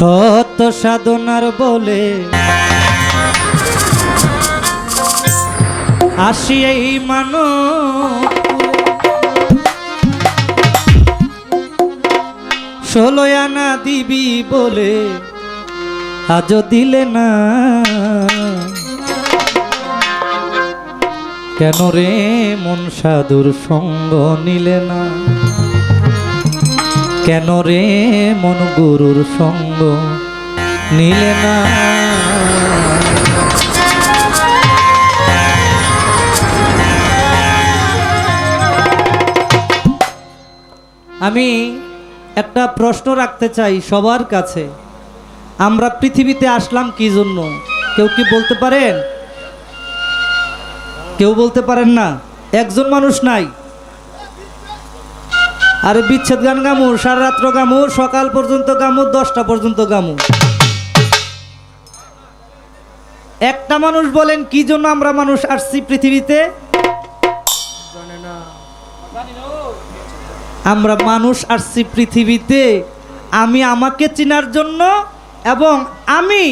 সত্য সাধনার বলে আসি এই মানব ষোলো আনা দিবি বলে আজও দিলে না। কেন রে মন সাধুর সঙ্গ নিলে না? কেন রে মন গুরুর সঙ্গ নিলে না? আমি একটা প্রশ্ন রাখতে চাই সবার কাছে। আমরা পৃথিবীতে আসলাম কি জন্য? কেউ কি বলতে পারেন? কেউ বলতে পারেন না? একজন মানুষ নাই। আরে বিচ্ছেদ গান গামু, সারা রাত্র গামু, সকাল পর্যন্ত গামু, দশটা পর্যন্ত গামু। একটা মানুষ বলেন, কি জন্য আমরা মানুষ আসছি পৃথিবীতে? আমরা মানুষ আসছি পৃথিবীতে। আমি আমাকে চেনার জন্য এবং আমি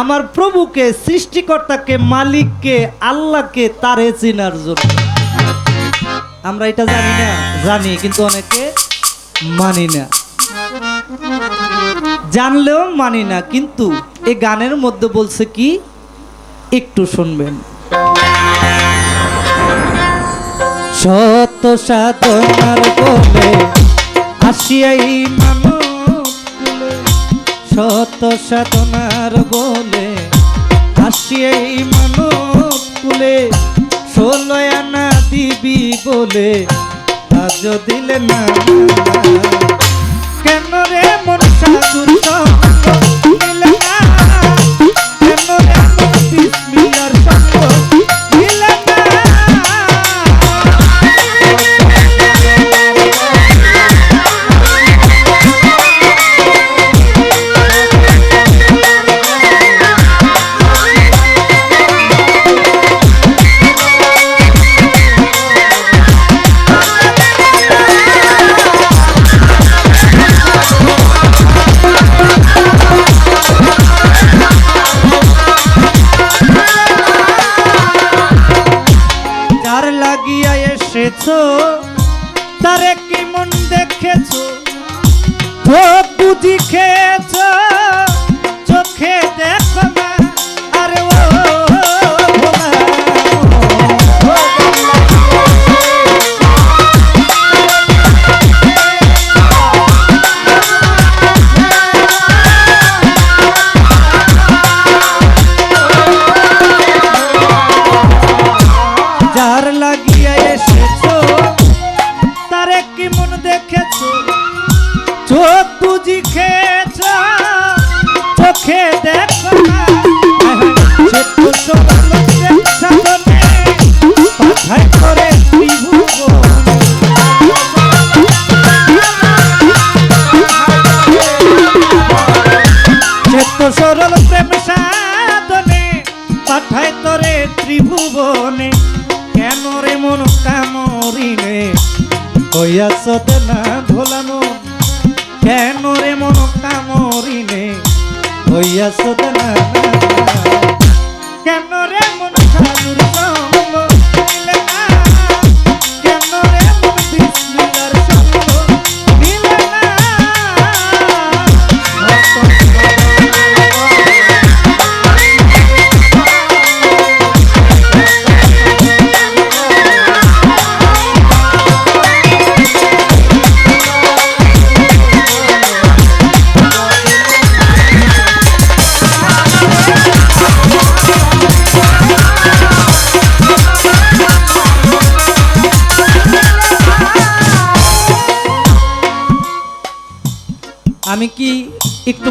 আমার প্রভুকে, সৃষ্টিকর্তাকে, মালিককে, আল্লাহকে তারে চেনার জন্য। আমরা এটা জানি না, জানি, কিন্তু অনেকে মানি না জানলেও মানি না, কিন্তু এই গানের মধ্যে বলছে কি একটু শুনবেন সত্য সাধনার বলে আসিয়াই মানব কুলে। সত্য সাধনার বলে আসিয়াই মানব কুলে ষোলো আনা দিবি বলে আজ দিলে না। কেন রে মন সাধুর এসেছ তারে কি মন দেখেছ? চোখ বুঝি খেয়েছো? চোখে দেখো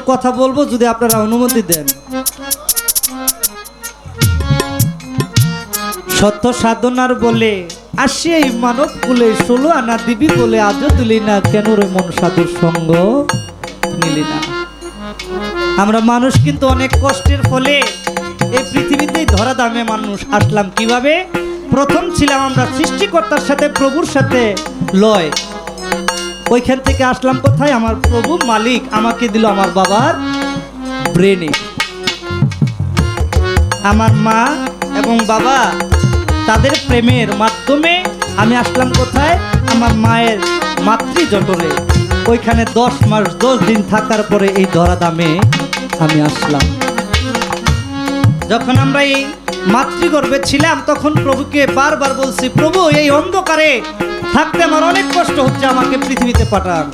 কথা বলব যদি আপনারা অনুমতি দেন। সত্য সাধনার বলে, আসি এই মানব কুলে, ষোলো আনা দিবি বলে আজও তুলি না, কেন রে মন সাধুর সঙ্গ মিলি না? আমরা মানুষ কিন্তু অনেক কষ্টের ফলে এই পৃথিবীতেই ধরা দামে মানুষ। আসলাম কীভাবে? প্রথম ছিলাম আমরা সৃষ্টিকর্তার সাথে, প্রভুর সাথে লয়। ওইখান থেকে আসলাম কোথায়? আমার প্রভু মালিক আমাকে দিল আমার বাবার ব্রেনে আমার মা এবং বাবা তাদের প্রেমের মাধ্যমে আমি আসলাম কোথায়? আমার মায়ের মাতৃজটরে ওইখানে দশ মাস, দশ দিন থাকার পরে এই ধরাধামে আমি আসলাম। যখন আমরা এই মাতৃগর্ভে ছিলাম, তখন প্রভুকে বারবার বলছি, প্রভু, এই অন্ধকারে থাকতে আমার অনেক কষ্ট হচ্ছে আমাকে পৃথিবীতে পাঠান।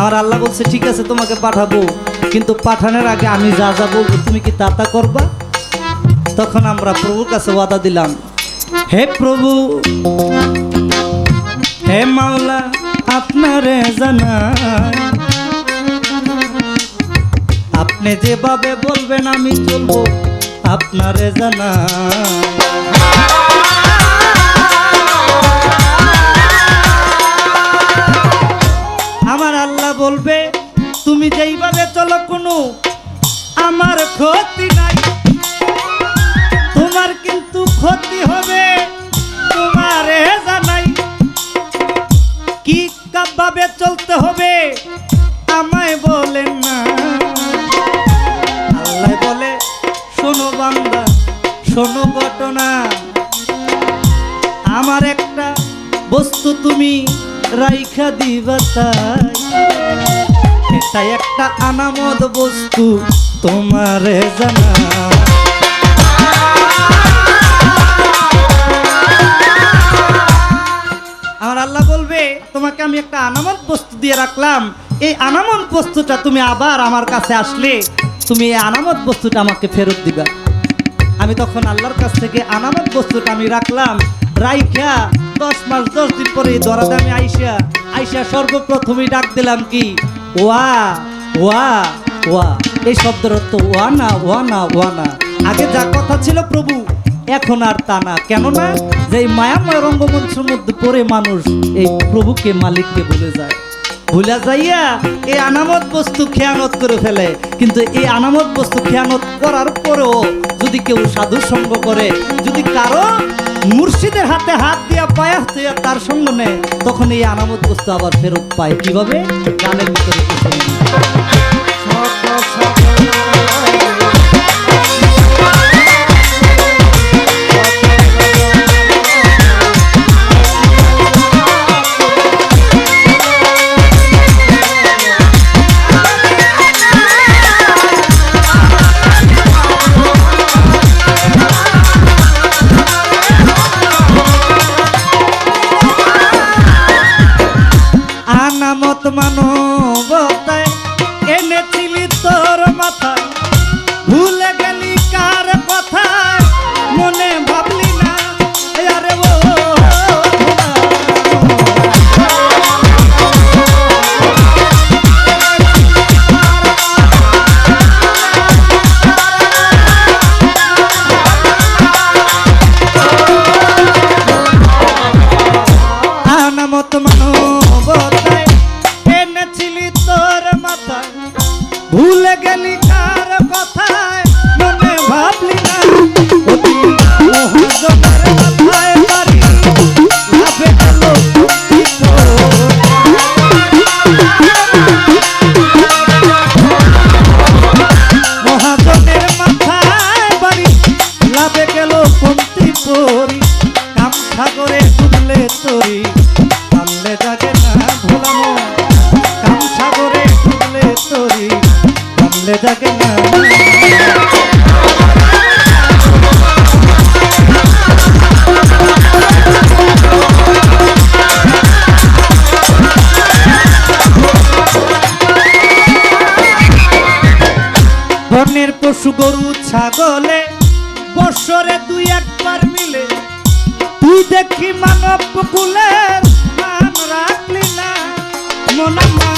আমার আল্লাহ বলছে, ঠিক আছে, তোমাকে পাঠাবো, কিন্তু পাঠানোর আগে আমি যা যা বলব, তুমি কি তা তা করবা? তখন আমরা প্রভুর কাছে ওয়াদা দিলাম, হে প্রভু, হে মাওলা, আপনারে জানাই, আপনি যেভাবে বলবেন আমি চলবো, আপনারে জানা বলবে, তুমি যেইভাবে চলো কোনো, আমার ক্ষতি নাই। তোমার কিন্তু ক্ষতি হবে, তোমারে জানাই। কি ভাবে চলতে হবে, আমায় বলেন না। আল্লাহ বলে, শোনো বান্দা, শোনো ঘটনা। আমার একটা বস্তু তুমি রাইখা দিবা তাই। এটা একটা আনামদ বস্তু তোমারে জানা। আমার আল্লাহ বলবে, তোমাকে আমি একটা আনামত বস্তু দিয়ে রাখলাম। এই আনামত বস্তুটা তুমি আবার আমার কাছে আসলে, তুমি এই আনামত বস্তুটা আমাকে ফেরত দিবা। আমি তখন আল্লাহর কাছ থেকে আনামত বস্তুটা আমি রাখলাম। রাইখা দশ মাস, দশ দিন পরে এই দরাদে আমি আইসা আইসা সর্বপ্রথমেই ডাক দিলাম কি? ওয়া ওয়া ওয়া। এই শব্দের অর্থ ওয়া না ওয়া না ওয়া না। আগে যা কথা ছিল প্রভু, এখন আর তা না। কেননা যে মায়াময় রঙ্গমঞ্চের মধ্যে পড়ে মানুষ, এই প্রভুকে মালিককে ভুলে যায়। ভুলা যাইয়া এই আনামত বস্তু খেয়ানত করে ফেলে। কিন্তু এই আনামত বস্তু খেয়ানত করার পরেও যদি কেউ সাধু সঙ্গ করে, যদি কারও মুর্শিদের হাতে হাত দিয়া পায়া তার সঙ্গ নেয়, তখন এই আনামত বস্তু আবার ফেরত পায়। কীভাবে? গানের ভিতরে একটু পারলে জাগে না। বনের পশু গরু, ছাগলে বছরে দুই একবার মিলে। তুই দেখি মানব কুলের রাখলি না। মনামা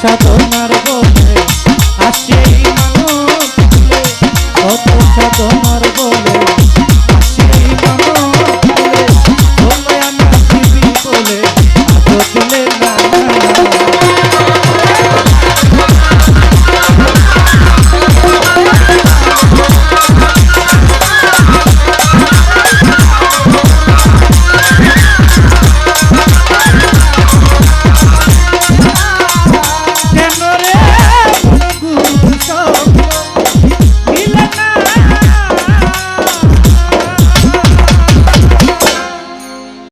casa todo